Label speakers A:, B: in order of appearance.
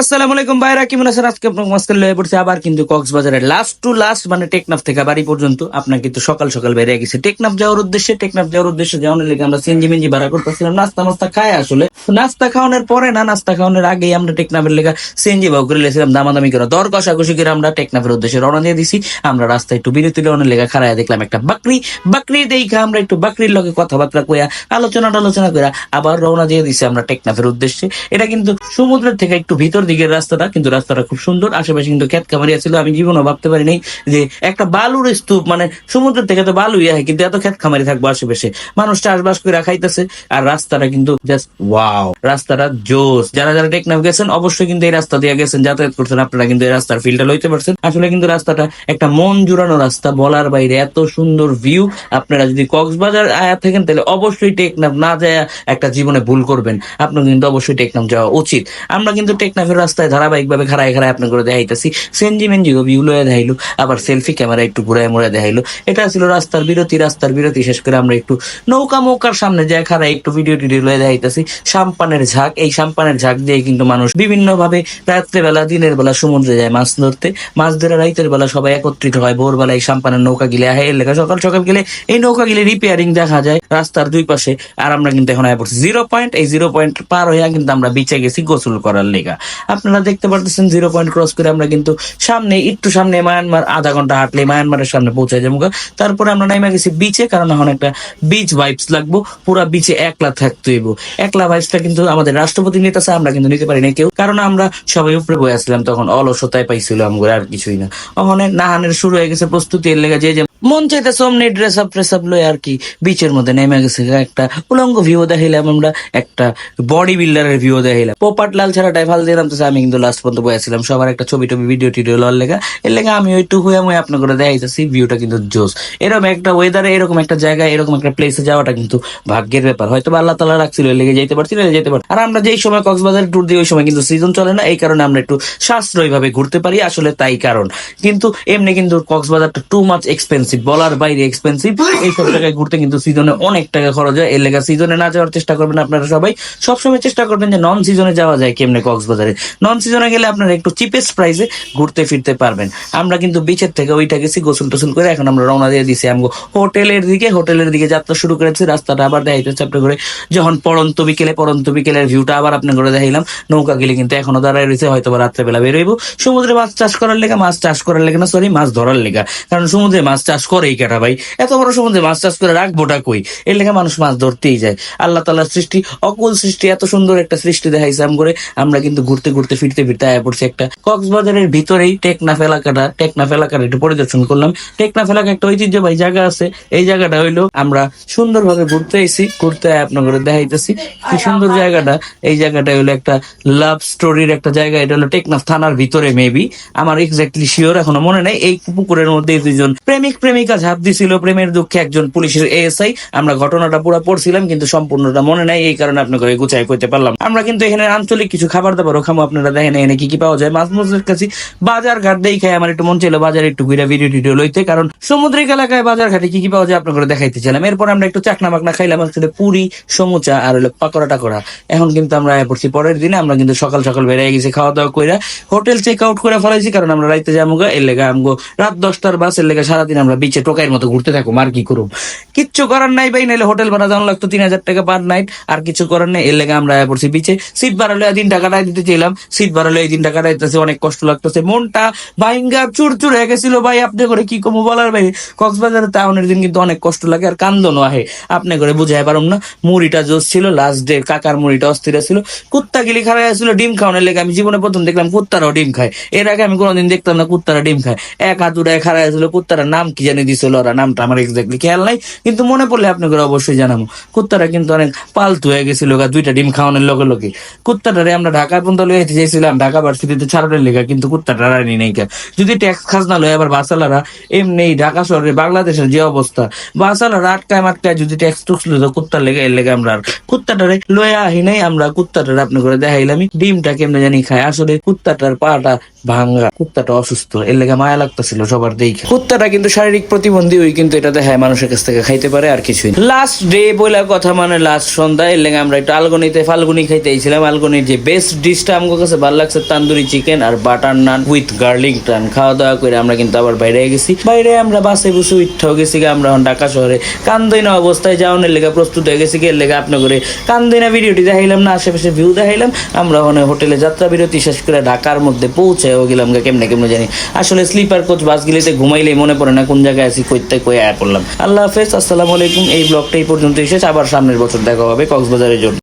A: আসসালামু আলাইকুম ভাইরা, কেমন আছেন? আজকে আপনার মাস্কাল লয়ে পড়ছে আবার কিন্তু কক্সবাজারে লাস্ট টু লাস্ট মানে টেকনাফ থেকে বাড়ি পর্যন্ত। আপনার কিন্তু সকাল সকাল বেরিয়ে গেছে। টেকনাফ যাওয়ার উদ্দেশ্যে, টেকনাফ যাওয়ার উদ্দেশ্যে যাওয়ার লেগে আমরা সিএনজি মেনজি ভাড়া করতেছিলাম। নাস্তা মাস্তা খাই আসলে। নাস্তা খাওয়ানোর পরে না, নাস্তা খাওয়ানোর আগেই আমরা টেকনাফের লেগে সিএনজি ভাগ করে লেছিলাম দামাদামি করে। দর কষাকষি করে আমরা টেকনাফের উদ্দেশ্যে রওনা দিয়ে দিছি। আমরা রাস্তায় একটু বিরতি রওনার লেগে খাড়ায় দেখলাম একটা বাকরি। বাকরি দেখা আমরা একটু বাকরির লগে কথাবার্তা কইয়া আলোচনা টালোচনা কইরা আবার রওনা দিয়ে দিছি আমরা টেকনাফের উদ্দেশ্যে। এটা কিন্তু সমুদ্রের থেকে একটু ভিতর দিকের রাস্তাটা, কিন্তু রাস্তাটা খুব সুন্দর। আশেপাশে কিন্তু খেত খামারিয়া ছিল। আমি জীবনও ভাবতে পারি নাই যে একটা বালুর স্তূপ মানে সমুদ্রের থেকে তো বালুই হয় কিন্তু এত খেত খামারি থাকব আশেপাশে। মানুষ চাষবাস করে খাইতেছে, আর রাস্তাটা কিন্তু জাস্ট ওয়াও রাস্তাটা জোস। যারা যারা টেকনাফ গেছেন, অবশ্যই কিন্তু এই রাস্তা দিয়ে গেছেন, যাতায়াত করছেন। আপনারা কিন্তু এই রাস্তার ফিল্ডটা লইতে পারছেন। আসলে কিন্তু রাস্তাটা একটা মন জুড়ানো রাস্তা, বলার বাইরে এত সুন্দর ভিউ আপনারা যদি কক্সবাজার আয়া থাকেন, তাহলে অবশ্যই টেকনাফ না যায় একটা জীবনে ভুল করবেন। আপনার কিন্তু অবশ্যই টেকনাফ যাওয়া উচিত। আমরা কিন্তু টেকনাফের রাস্তায় ধারাবাহিক ভাবে খাড়ায় খাড়ায় আপনার করে দেখাইতেছি। সেনজি মেনজি ভিউ লয়ে দেখাইলো, আবার সেলফি ক্যামেরা একটু ঘুরায় মোড়ায় দেখাইলো। এটা ছিল রাস্তার বিরতি রাস্তার বিরতি শেষ করে আমরা একটু নৌকা মৌকার সামনে যায় খাড়ায় একটু ভিডিও টিডিও লয়ে দেখাইতেছি। সাম্পানের ঝাঁক, এই সাম্পানের ঝাঁক দিয়ে কিন্তু মানুষ বিভিন্ন ভাবে রাত্রেবেলা, দিনের বেলা সমুদ্রে যায় মাছ ধরতে। মাছ ধরে রাইতের বেলা সবাই একত্রিত হয়, ভোরবেলা এই সাম্পানের নৌকা গিলে আহে। এর লেখা সকাল সকাল গেলে এই নৌকা গিলে রিপেয়ারিং দেখা যায় রাস্তার দুই পাশে। আর আমরা কিন্তু এখন আয়া পড়ছি। জিরো পয়েন্ট এই জিরো পয়েন্ট পার হইয়া কিন্তু আমরা বিচে গেছি গোসল করার লেগা। আপনারা দেখতে পারতেছেন জিরো পয়েন্ট ক্রস করে আমরা কিন্তু সামনে, একটু সামনে মায়ানমার, আধা ঘণ্টা হাঁটলে মায়ানমারের সামনে পৌঁছে যাব তারপরে আমরা নাইমা গেছি বিচে কারণ এখন একটা বিচ ভাইবস লাগবো। পুরা বিচে একলা থাকতে হইব। একলা ভাইবসটা কিন্তু আমাদের রাষ্ট্রপতি নিতেছে আমরা কিন্তু নিতে পারি না কেউ। কারণ আমরা সবাই উপরে বয়ে আসলাম, তখন অলসতায় পাইছিল আর কিছুই না। ওখানে নাহানের শুরু হয়ে গেছে, প্রস্তুতি এর লেগে যে মন চাইতেছে অমনি ড্রেস আপ ট্রেস আপ আর কি বিচের মধ্যে নেমে গেছে। একটা উলঙ্গ ভিউ দেখাইলাম আমরা, একটা বডি বিল্ডারের ভিউ দেখাইলাম। পোপাট লাল ছাড়া টাইফাল দিয়ে নামতেছে, আমি কিন্তু লাস্ট পর্যন্ত বসেছিলাম সবার একটা ছবি টবি ভিডিও টিডিও লওয়ার লেগা। এর লেগে আমি একটু হুয়ে মুয়ে আপনার করে দেখাইতেছি ভিউটা কিন্তু জোস। এরকম একটা ওয়েদারে এরকম একটা জায়গায়, এরকম একটা প্লেসে যাওয়াটা কিন্তু ভাগ্যের ব্যাপার। হয়তো আল্লাহ তালা রাখছিল, এর লেগে যেতে পারছি না যেতে পারছি আর আমরা যেই সময় কক্সবাজার ট্যুর দিই, ওই সময় কিন্তু সিজন চলে না, এই কারণে আমরা একটু সাশ্রয়ী ভাবে ঘুরতে পারি, আসলে তাই কারণ। কিন্তু এমনি কিন্তু কক্সবাজারটা টু মাচ এক্সপেন্সিভ বলার বাইরে এক্সপেন্সিভ এইসব জায়গায় ঘুরতে কিন্তু সিজনে অনেক টাকা খরচ হয়। এর লেগে সিজনে না যাওয়ার চেষ্টা করবেন আপনারা সবাই। সবসময় চেষ্টা করবেন যে নন সিজনে যাওয়া যায় কেমনে কক্সবাজারে। নন সিজনে গেলে আপনারা একটু চিপেস্ট প্রাইসে ঘুরতে ফিরতে পারবেন। আমরা কিন্তু বিচের থেকে ওইটা গেছি গোসল টোসল করে এখন আমরা রওনা দিয়ে দিছি আমগো হোটেলের দিকে। হোটেলের দিকে যাত্রা শুরু করেছি, রাস্তাটা আবার দেখাইতেছে আপনার করে। যখন পরন্ত বিকেলে পরন্ত বিকেলের ভিউটা আবার আপনার করে দেখাইলাম। নৌকা গেলে কিন্তু এখনও দাঁড়ায় রয়েছে হয়তো রাত্রেবেলা বেরোইব। সমুদ্রে মাছ চাষ করার লেগে, মাছ চাষ করার লেগে না সরি মাছ ধরার লেগে। কারণ সমুদ্রে মাছ চাষ করেই কেটা ভাই। এত বড় সমুদ্রে মাছ চাষ করে রাখবোটা কই? এর লেগে মানুষ মাছ ধরতেই যায়। আল্লাহ তাল্লাহ সৃষ্টি, অকুল সৃষ্টি, এত সুন্দর একটা সৃষ্টি দেখাইছে আম করে আমরা কিন্তু ঘুরতে ঘুরতে ফিরতে ফিরতে আয়া পড়ছি একটা কক্সবাজারের ভিতরেই টেকনাফ এলাকাটা, টেকনাফ এলাকার একটু পরিদর্শন করলাম। টেকনাফ এলাকা একটা ঐতিহ্যবাহী জায়গা আছে। এই জায়গাটা হইল, আমরা সুন্দরভাবে ঘুরতে এসেছি ঘুরতে আয়া আপনার দেখাইতেছি। কি সুন্দর জায়গাটা। এই জায়গাটা হলো একটা লাভ স্টোরির একটা জায়গা। এটা হলো টেকনাফ থানার ভিতরে, মেবি। আমার এক্স্যাক্টলি শিওর এখনও মনে নাই। এই পুকুরের মধ্যে এই দুইজন প্রেমিক প্রেমিকা ঝাঁপ দিছিল, প্রেমের দুঃখে একজন পুলিশের এএসআই আমরা ঘটনাটা পুরো পড়ছিলাম, কিন্তু সম্পূর্ণটা মনে নাই, এই কারণে আপনাকে গুছাই করতে পারলাম। আমরা কিন্তু এখানে আঞ্চলিক কিছু খাবার দাবারও খামো, আপনারা দেখেন এখানে কি কি পাওয়া যায়। মাছ মাছের কাছে বাজার ঘাট দিয়ে খাই আমার একটু মন ছিল বাজারে একটু ঘুরে ভিডিও টিডিও লইতে, কারণ সমুদ্রিক এলাকায় বাজার ঘাটে কি কি পাওয়া যায় আপনাকে দেখাইতে ছিলাম এরপর আমরা একটু চাকনা মাকনা খাইলাম আসলে পুরি, সমুচা আর হলো পাকোড়া টাকোড়া এখন কিন্তু আমরা পড়ছি পরের দিনে, আমরা কিন্তু সকাল সকাল বেরিয়ে গেছি খাওয়া দাওয়া কইরা হোটেল চেক আউট করে ফেলাইছি, কারণ আমরা রাইতে যাব এর লেগে আমগো রাত দশটার বাস, এর লেগে সারাদিন আমরা বিচে টোকাইয়ের মতো ঘুরতে থাকব আর কি করুম? কিচ্ছু করার নাই ভাই, নাইলে হোটেল ভাড়া যাওয়ার লাগতো তিন হাজার টাকা পার নাইট আর কিছু করার নেই। এর লেগে আমরা আয়া পড়ছি বিচে। সিট লইয়া দিন টাকা দিতে চাইলাম। সিট ভাড়া লইয়া দিন টাকা দিতেছে, অনেক কষ্ট লাগতেছে। মনটা ভাইঙ্গা চুর চুর হয়ে গেছিল ভাই, আপনি করে কি কমু বলার ভাই? কক্সবাজারে টাউনের দিন কিন্তু অনেক কষ্ট লাগে, আর কান্দনও আহে। আপনি করে বুঝাই পারুম না, মুড়িটা জোস ছিল লাস্ট ডে কাকার মুড়িটা অস্থির ছিল কুত্তা গিলি খারাই ছিল ডিম খাওয়ানোর লেগে আমি জীবনে প্রথম দেখলাম কুত্তারাও ডিম খায়। এর আগে আমি কোনোদিন দেখতাম না কুত্তারা ডিম খায়। এক হাত উড়ায় খারাই ছিল কুত্তারা নাম কি জানি দিছিল ওরা নামটা আমার এক্সাক্টলি খেয়াল নাই, কিন্তু মনে পড়লে আপনি করে অবশ্যই জানাব। কুত্তারা কিন্তু অনেক পালতু হয়ে গেছিল দুইটা ডিম খাওয়ানোর লগে লগে। কুত্তাটারে আমরা ঢাকা পর্যন্ত লয়ে যেতে চাইছিলাম, ঢাকা ভার্সিটিতে ছাড়ানোর লেগা, কিন্তু কুত্তাটা রানি নাই। যদি ট্যাক্স খাজনা লয়, আবার বাসালারা এমনি ঢাকা শহরে, বাংলাদেশের যে অবস্থা বাসালারা আটকায় মাটকায় যদি ট্যাক্স টুক্স লইতো, কুত্তার লেগে, এর লেগে আমরা আর কুত্তাটারে লয়ে আহি নাই, আমরা কুত্তাটারে আপনি করে দেখাইলাম ডিমটা কেমনে জানি খায়। আসলে কুত্তাটার পাটা ভাঙ্গা। কুত্তাটা অসুস্থ, এর লেগে মায়া লাগতেছিল সবার দেখে। কুত্তাটা কিন্তু শারীরিক প্রতিবন্ধী, ওই কিন্তু এটা দেখায় মানুষের কাছ থেকে খাইতে পারে আর কিছুই লাস্ট ডে বলে কথা মানে লাস্ট সন্ধ্যা, এর লেগে আমরা একটু আলগনিতে ফাল্গুনি খাইতে আইছিলাম। আলগনির যে বেস্ট ডিশটা আমার কাছে ভালো লাগছে, tandoori chicken R butter naan with garlic naan খাওয়া দাওয়া করে আমরা কিন্তু আবার বাইরে গেছি। বাইরে আমরা বাসে বসে উঠতেও গেছি আমরা এখন ঢাকা শহরে। কান্দইনা অবস্থায় যাওয়ানোর লেগে প্রস্তুত হয়ে গেছি এর লেগে আপনার করে কান্দইনা ভিডিওটি দেখাইলাম, না আশেপাশে ভিউ দেখাইলাম। আমরা ওখানে হোটেলে যাত্রা বিরতি শেষ করে ঢাকার মধ্যে পৌঁছেও গেলাম গা, কেমনে কেমনে জানি। আসলে স্লিপার কোচ বাস বাসগুলিতে ঘুমাইলে মনে পড়ে না কোন জায়গায় আছি, কইতে কই আয়া পড়লাম। আল্লাহ হাফেজ, আসসালামু আলাইকুম, এই ব্লগটা এই পর্যন্ত শেষ, আবার সামনের বছর দেখা হবে কক্সবাজারের জন্য।